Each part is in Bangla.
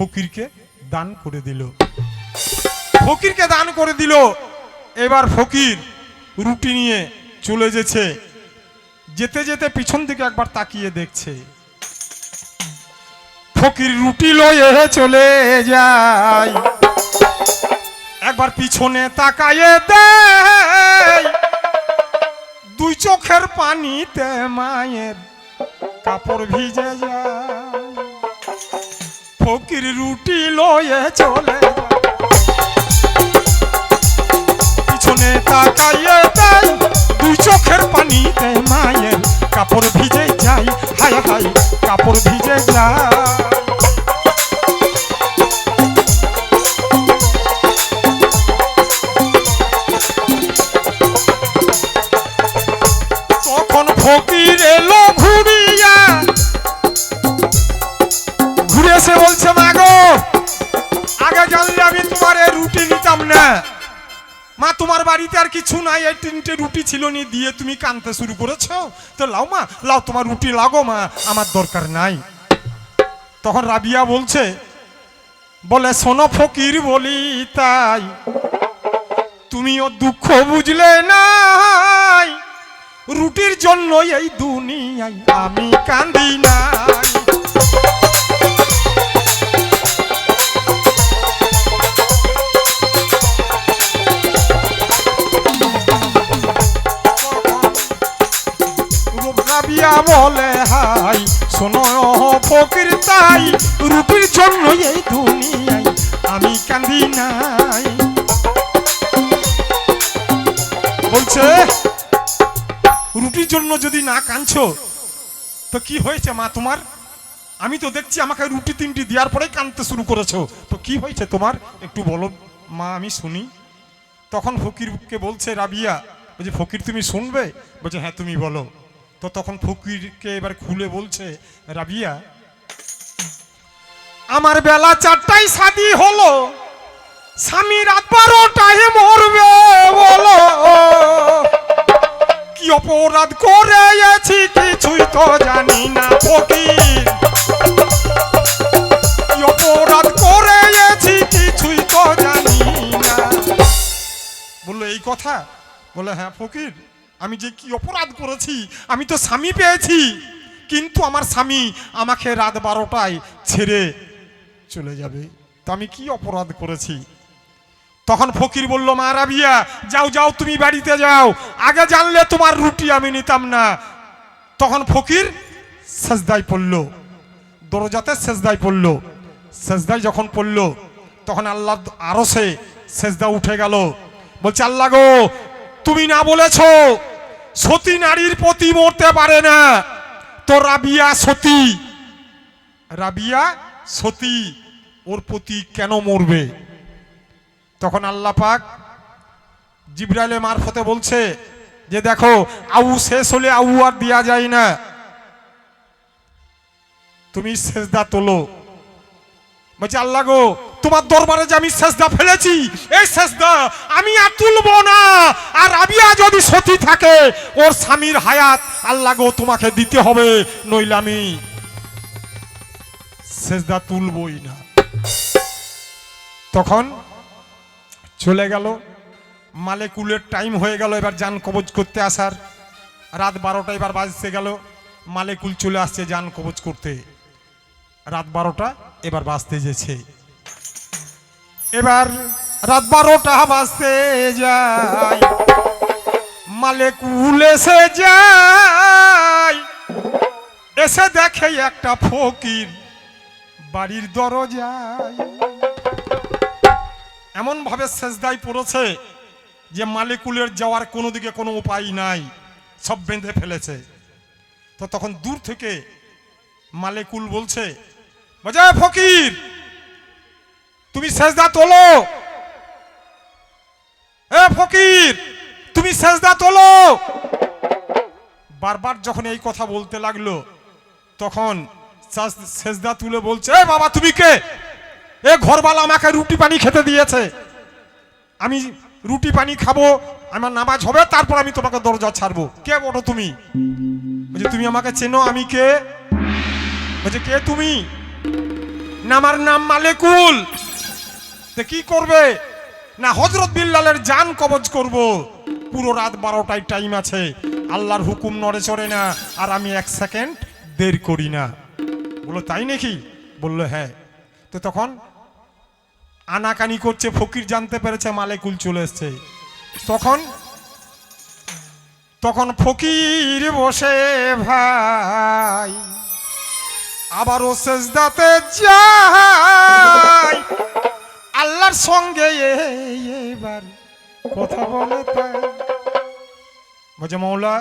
ফকিরকে দান করে দিল। ফকিরকে দান করে দিল। এবার ফকির রুটি নিয়ে চলে যেছে। যেতে যেতে পিছন দিকে একবার তাকিয়ে দেখছে। ফকির রুটি লয়ে চলে যায়। একবার পিছনে তাকায়ে দেয়। দুই চোখের পানিতে মায়ের কাপড় ভিজে যায়। ফকির রুটি লয়ে চলে। পিছনে তাকাইয়ে দেয় দুই চোখের পানিতে মায়ের কাপড় ভিজে মাগো আগে জানলে আমি তোমার রুটি নিতাম না। মা, তোমার বাড়িতে আর কিছু নাই, এই তিনটে রুটি ছিল নি, দিয়ে তুমি কানতে শুরু তো লাও মা, লাও তোমার রুটি লাগো মা, আমার দরকার নাই। তখন রাবিয়া বলছে, বলে, শোনো ফকির বলি তাই, তুমিও দুঃখ বুঝলে নাই। রুটির জন্য এই দুনিয়ায় আমি কান্দি নাই। রাবিয়া বলে, হাই, শোনো ফকির তাই রুটির জন্য এই দুনিয়ায় আমি কান্দি নাই। বলছে রুটির জন্য যদি না কাঁদছো, তো কি হয়েছে মা তোমার? আমি তো দেখছি আমাকে রুটি তিনটি দেওয়ার পরেই কাঁদতে শুরু করেছ। তো কি হয়েছে তোমার? একটু বলো মা, আমি শুনি। তখন ফকিরকে বলছে, রাবিয়া, বলছে, ফকির, তুমি শুনবে? বলছে হ্যাঁ তুমি বলো। তো তখন ফকিরকে এবার খুলে বলছে, রাবিয়া, আমার বেলা চারটায় শাদি হলো স্বামী রাত বারোটায় মরবে বলো। কি অপরাধ করে আছি কিছুই তো জানি না ফকির। কি অপরাধ করে আছি কিছুই তো জানি না। বলল, এই কথা? বলে হ্যাঁ ফকির আমি যে কি অপরাধ করেছি, আমি তো স্বামী পেয়েছি। কিন্তু আমার স্বামী আমাকে রাত বারোটায় ছেড়ে চলে যাবে। তো আমি কি অপরাধ করেছি? তখন ফকির বলল, মা রাবিয়া, যাও যাও, তুমি বাড়িতে যাও। আগে জানলে তোমার রুটি আমি নিতাম না। তখন ফকির সেজদায় পড়ল। দরজাতে সেজদায় পড়ল। সেজদায় যখন পড়ল, তখন আল্লাহ আরও সে সেজদা উঠে গেল। বলছে, আল্লাহ গো, তুমি না বলেছ সতী নারীর প্রতি মরতে পারে না। তো রাবিয়া সতী। রাবিয়া সতী, ওর প্রতি কেন মরবে? তখন আল্লাহ পাক জিব্রাইলে মারফতে বলছে যে, দেখো, আউ শেষ হলে আউ আর দেওয়া যায় না। তুমি সেজদা তোলো। বলছে, আল্লাহ গো তোমার দরবারে যে আমি সেজদা ফেলেছি, এই সেজদা আমি আর তুলবো না। আর রাবিয়া যদি সতী থাকে, ওর স্বামীর হায়াত আল্লাহ গো তোমাকে দিতে হবে, নইলে আমি সেজদা তুলবই না। তখন চলে গেল, মালেকুলের টাইম হয়ে গেল, এবার যান কবজ করতে আসার। রাত বারোটা এবার বাজতে গেল, মালেকুল চলে আসছে যান কবজ করতে। রাত বারোটা এবার বাজতে যেছে। এবার রাত বারোটা বাজতে যায়। মালেকুল এসে যায়। এসে দেখে একটা ফকির বাড়ির দরজায়। এমন ভাবে সেজদায় পড়েছে যে মালিকুলের যাওয়ার কোনো দিকে কোনো উপায় নাই, সব বেঁধে ফেলেছে। তো তখন দূর থেকে মালিকুল বলছে বাজা ফকির তুমি সেজদা তোলো। এ ফকির, তুমি সেজদা তোলো। বারবার যখন এই কথা বলতে লাগল, তখন সাজ- সেজদা তুলে বলছে, "এ বাবা, তুমি কে? এ ঘরবালা আমাকে রুটি পানি খেতে দিয়েছে। আমি রুটি পানি খাব, আমার নামাজ হবে, তারপর আমি তোমাকে দরজা ছাড়বো। কে বলো তুমি? বলছে, তুমি আমাকে চেনো, আমি কে? বলছে, কে তুমি? না আমার নাম মালেকুল। তো কি করবে? না হজরত বিল্লালের জান কবজ করব। পুরো রাত বারোটায় টাইম আছে। আল্লাহর হুকুম নড়ে চড়ে না, আর আমি এক সেকেন্ড দের করি না। বলল, তাই নাকি? বলল হ্যাঁ। তো তখন আনাকানি করছে, ফকির জানতে পেরেছে, মালেকুল চলে এসছে। তখন তখন ফকির বসে, ভাই, আবারও সেজদাতে যাই। আল্লাহর সঙ্গে এবার কথা বলে তাই মৌলা,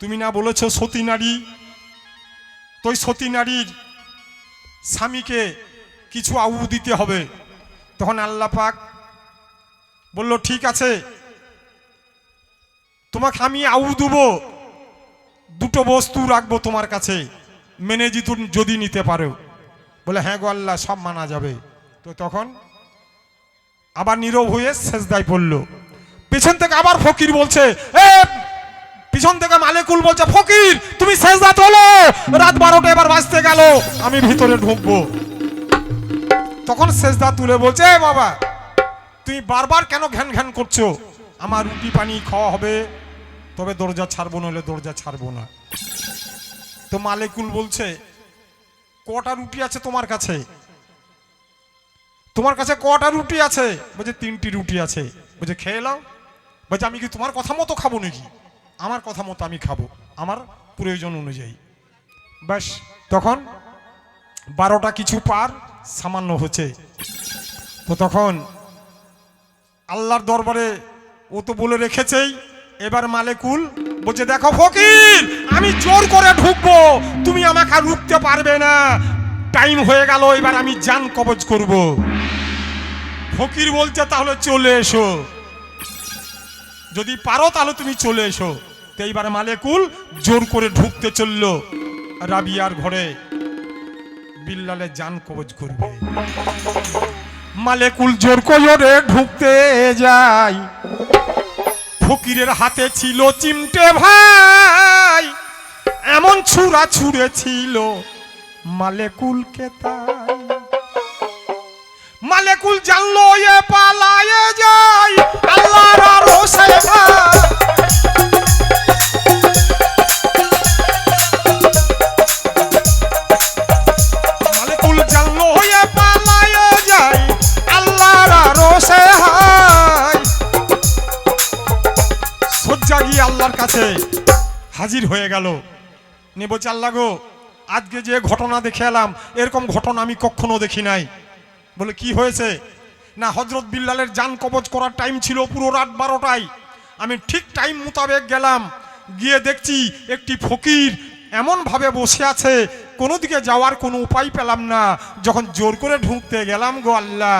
তুমি না বলেছ সতী নারী? তোই সতী নারীর স্বামীকে কিছু আউ দিতে হবে। তখন আল্লাহ পাক বলল, ঠিক আছে, তোমাকে আমি আউ দেবো। দুটো বস্তু রাখব তোমার কাছে, মেনে যদি নিতে পারো। বলে হ্যাঁ গো আল্লাহ, সব মানা যাবে। তো তখন আবার নীরব হয়ে শেষদায় পড়ল। পেছন থেকে আবার ফকির বলছে, এ, পিছন থেকে মালেকুল বলছে, ফকির, তুমি শেষদা তোলো। রাত বারোটা এবার বাজতে গেল, আমি ভিতরে ঢুকবো। তখন শেষদা তুলে বলছে বাবা, তুমি বারবার কেন ঘ্যান ঘ্যান করছ? আমার রুটি পানি খাওয়া হবে, তবে দরজা ছাড়বো, নইলে দরজা ছাড়বো না। তো মালেকুল বলছে, কটা রুটি আছে তোমার কাছে? তোমার কাছে কটা রুটি আছে? বলছে, তিনটি রুটি আছে। বলছে, খেয়ে নাও। বলছে, আমি কি তোমার কথা মতো খাব নাকি? আমার কথা মতো আমি খাব, আমার প্রয়োজন অনুযায়ী। ব্যাস, তখন বারোটা কিছু পার সামান্য হচ্ছে। তো তখন আল্লাহর দরবারে ও তো বলে রেখেছেই, এবার মালেকুল বলছে, দেখো ফকির, আমি জোর করে ঢুকবো, তুমি আমাকে রুখতে পারবে না। টাইম হয়ে গেল, এবার আমি জান কবজ করব। ফকির বলছে, তাহলে চলে এসো। যদি পারো, তাহলে তুমি চলে এসো। তো এইবার মালেকুল জোর করে ঢুকতে চলল রাবিয়ার ঘরে। বিল্লালে জান কবজ করবে। মালেকুল জোর করে ঢুকতে যায়। ফকিরের হাতে ছিল চিমটে ভাই। এমন ছুরা ছুঁড়ে ছিল। মালেকুলকে তাই? মালেকুল জানলো এ পালায়ে যায়, আল্লাহর আল্লাহর কাছে হাজির হয়ে গেল। নে বলছে, আল্লাহ গো আজকে যে ঘটনা দেখে এলাম, এরকম ঘটনা আমি কখনো দেখি নাই। বলে, কি হয়েছে? না হজরত বিল্লালের যান কবজ করার টাইম ছিল পুরো রাত বারোটায়। আমি ঠিক টাইম মোতাবেক গেলাম, গিয়ে দেখছি একটি ফকির এমনভাবে বসে আছে, কোনো দিকে যাওয়ার কোনো উপায় পেলাম না। যখন জোর করে ঢুকতে গেলাম গো আল্লাহ,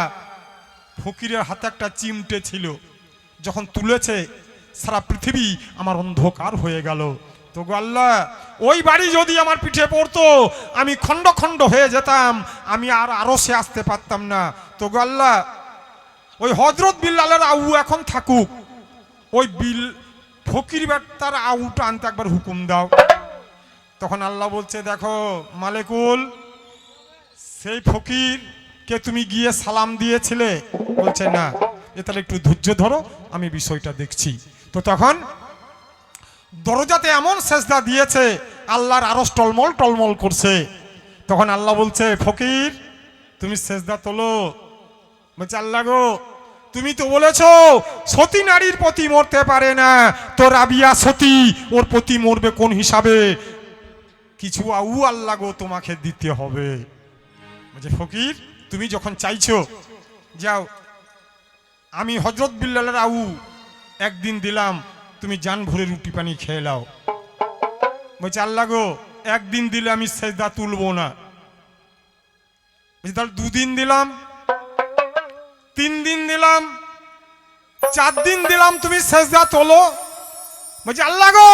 ফকিরের হাতে একটা চিমটে ছিল। যখন তুলেছে, সারা পৃথিবী আমার অন্ধকার হয়ে গেল। তো আল্লাহ, ওই বাড়ি যদি আমার পিঠে পড়তো, আমি খণ্ড খণ্ড হয়ে যেতাম, আমি আর আরও সে আসতে পারতাম না। তো আল্লাহ, ওই হজরত বিল্লালের আউ এখন থাকুক। ওই বিল, ফকির তার আউটা আনতে একবার হুকুম দাও। তখন আল্লাহ বলছে, দেখো, মালেকুল, সেই ফকির কে তুমি গিয়ে সালাম দিয়েছিলে? বলছে, না, এ তাহলে একটু ধৈর্য ধরো, আমি বিষয়টা দেখছি। তো তখন দরজাতে এমন সেজদা দিয়েছে, আল্লাহর আরও টলমল টলমল করছে। তখন আল্লাহ বলছে, ফকির, তুমি সেজদা তোলো। বলছে, আল্লাহ গো, তুমি তো বলেছ, সতী নারীর প্রতি মরতে পারে না। তো রাবিয়া সতী, ওর প্রতি মরবে কোন হিসাবে? কিছু আউ আল্লাহ গো, তোমাকে দিতে হবে। বলছে, ফকির, তুমি যখন চাইছো, যাও। আমি হজরত বিল্লালের আউ একদিন দিলাম তুমি জান ভরে রুটি পানি খেয়ে নাও। বলছে, আল্লাহ গো, একদিন দিলে আমি সেজদা তুলবো না। তাহলে দুদিন দিলাম, তিন দিন দিলাম, চার দিন দিলাম তুমি সেজদা তোলো। বলছে, আল্লাহ গো,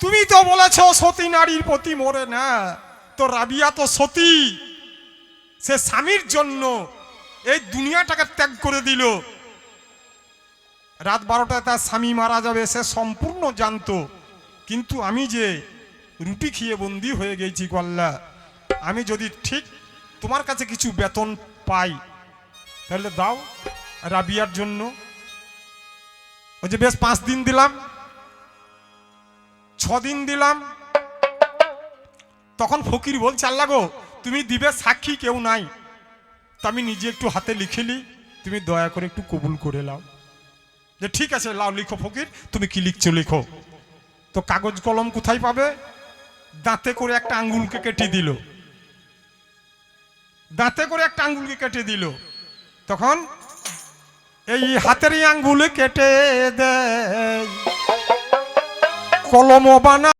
তুমি তো বলেছ সতী নারীর প্রতি মরে না, তো রাবিয়া তো সতী। সে স্বামীর জন্য এই দুনিয়াটাকে ত্যাগ করে দিল। রাত বারোটায় তার স্বামী মারা যাবে, সে সম্পূর্ণ জানতো। কিন্তু আমি যে রুটি খেয়ে বন্দি হয়ে গেছি গল্লা আমি যদি ঠিক তোমার কাছে কিছু বেতন পাই, তাহলে দাও রাবিয়ার জন্য। ওই যে বেশ পাঁচ দিন দিলাম দিন দিলাম। তখন ফকির বলছে, আল্লাহ গো, তুমি দিবে সাক্ষী কেউ নাই। তা আমি নিজে একটু হাতে লিখিলি তুমি দয়া করে একটু কবুল করে লাও যে ঠিক আছে, লাও লিখো ফকির, তুমি কি লিখছো লিখো। তো কাগজ কলম কোথায় পাবে? দাঁতে করে একটা আঙ্গুলকে কেটে দিল। দাঁতে করে একটা আঙ্গুলকে কেটে দিল। তখন এই হাতেরই আঙ্গুল কেটে দেয়। কলম বানা